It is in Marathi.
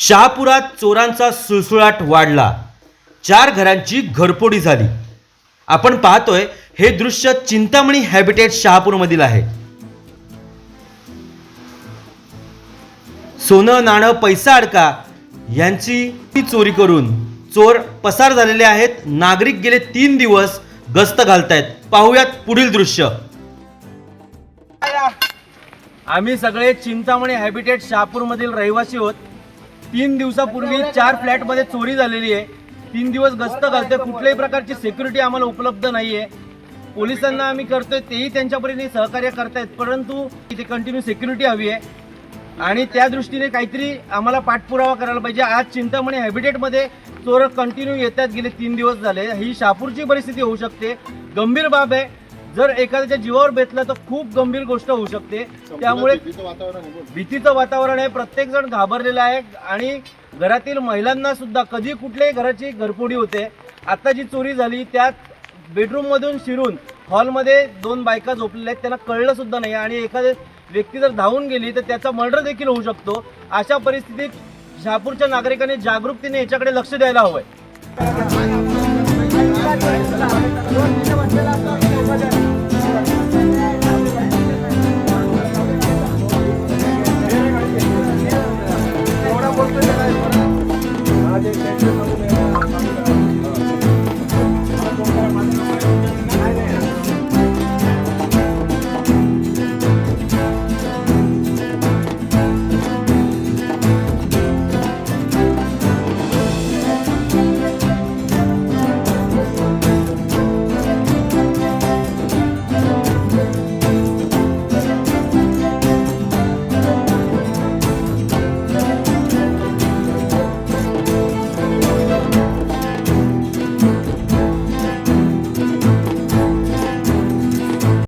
शहापुरात चोरांचा सुळसुळाट वाढला. चार घरांची घरफोडी झाली. आपण पाहतोय हे दृश्य चिंतामणी हॅबिटेट शहापूरमधील आहे. सोनं नाणं पैसा अडका यांची ती चोरी करून चोर पसार झालेले आहेत. नागरिक गेले तीन दिवस गस्त घालतायत. पाहूयात पुढील दृश्य. आम्ही सगळे चिंतामणी हॅबिटेट शहापूरमधील रहिवासी आहोत. तीन दिवसापूर्वी चार फ्लॅटमध्ये चोरी झालेली आहे. तीन दिवस गस्त घालतोय. कुठल्याही प्रकारची सिक्युरिटी आम्हाला उपलब्ध नाही आहे पोलिसांना आम्ही करतोय तेही त्यांच्या परीने सहकार्य करतायत. परंतु इथे कंटिन्यू सिक्युरिटी हवी आहे. आणि त्या दृष्टीने काहीतरी आम्हाला पाठपुरावा करायला पाहिजे. आज चिंतामणी हॅबिटेटमध्ये चोर कंटिन्यू येतात. गेले तीन दिवस झाले. ही शापूरची परिस्थिती होऊ शकते. गंभीर बाब आहे. जर एखाद्याच्या जीवावर बेतलं तर खूप गंभीर गोष्ट होऊ शकते. त्यामुळे भीतीचं वातावरण आहे प्रत्येक जण घाबरलेला आहे आणि घरातील महिलांना सुद्धा कधी कुठल्याही घराची घरफोडी होते. आता जी चोरी झाली त्यात बेडरूम मधून शिरून हॉलमध्ये दोन बायका झोपलेल्या आहेत. त्यांना कळलं सुद्धा नाही आणि एखादी व्यक्ती जर धावून गेली तर त्याचा मर्डर देखील होऊ शकतो. अशा परिस्थितीत शहापूरच्या नागरिकांनी जागरूकतेने याच्याकडे लक्ष द्यायला हवंय.